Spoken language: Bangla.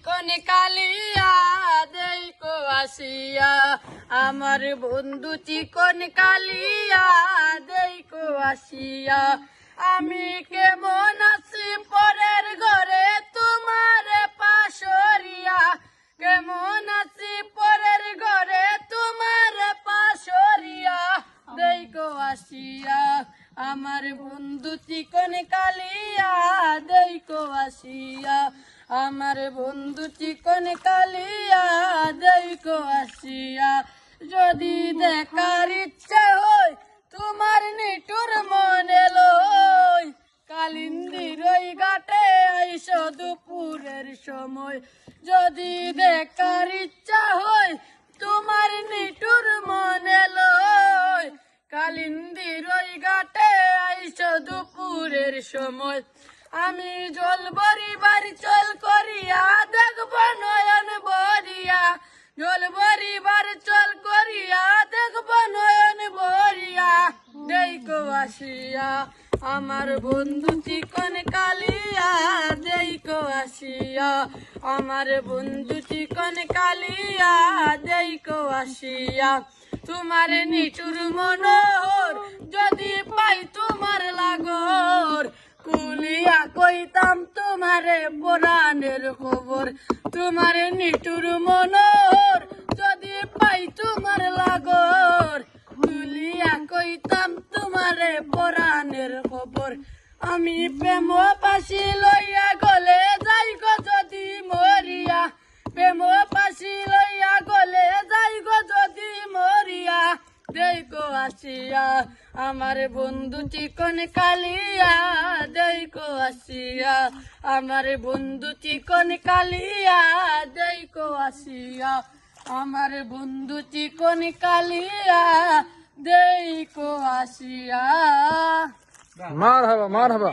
চিকন কালিয়া আমার বন্ধু চিকন কালিয়া দেখো আসিয়া আমি কেমন আছি পরের ঘরে তোমার পাশরিয়া কেমন আছি পরের ঘরে তোমার পাশরিয়া দেখো আসিয়া আমার বন্ধু চিকন কালিয়া দেখো আসিয়া আমার বন্ধু চিকন কালিয়া দেখো আসিয়া, যদি দেখার ইচ্ছা হয় তোমার নিটুর মনে লই। কালিন্দির ওই ঘাটে আইস দুপুরের সময়, যদি দেখার ইচ্ছা হয় তোমার নিটুর মনে লই। কালিন্দির ওই ঘাটে আইস দুপুরের সময়, আমি জল বরিবার চল জল বরিবার চল করিয়া দেখব নয়ন বরিয়া দেখো আসিয়া, আমার বন্ধু চিকন কালিয়া। দেখো আসিয়া, আমার বন্ধু চিকন কালিয়া। দেখো আসিয়া, তোমার নিঠুর মনোহর কইতাম তোমারে পুরাণের খবর, তোমার নিঠুর মনোহর, যদি পাই তোমার লাগর। কুলিয়া কইতাম তোমারে পুরাণের খবর, আমি প্রেম পাশি লইয়া গলে যাই গো যদি মরিয়া। প্রেম পাশি লইয়া গলে যাই গো যদি মরিয়া। দেখো আসিয়া, আমার বন্ধু চিকন কালিয়া। দেখো আসিয়া, আমার বন্ধু চিকন কালিয়া, দেখো আসিয়া, আমার বন্ধু চিকন কালিয়া, দেখো আসিয়া। মার হবা মার হাবা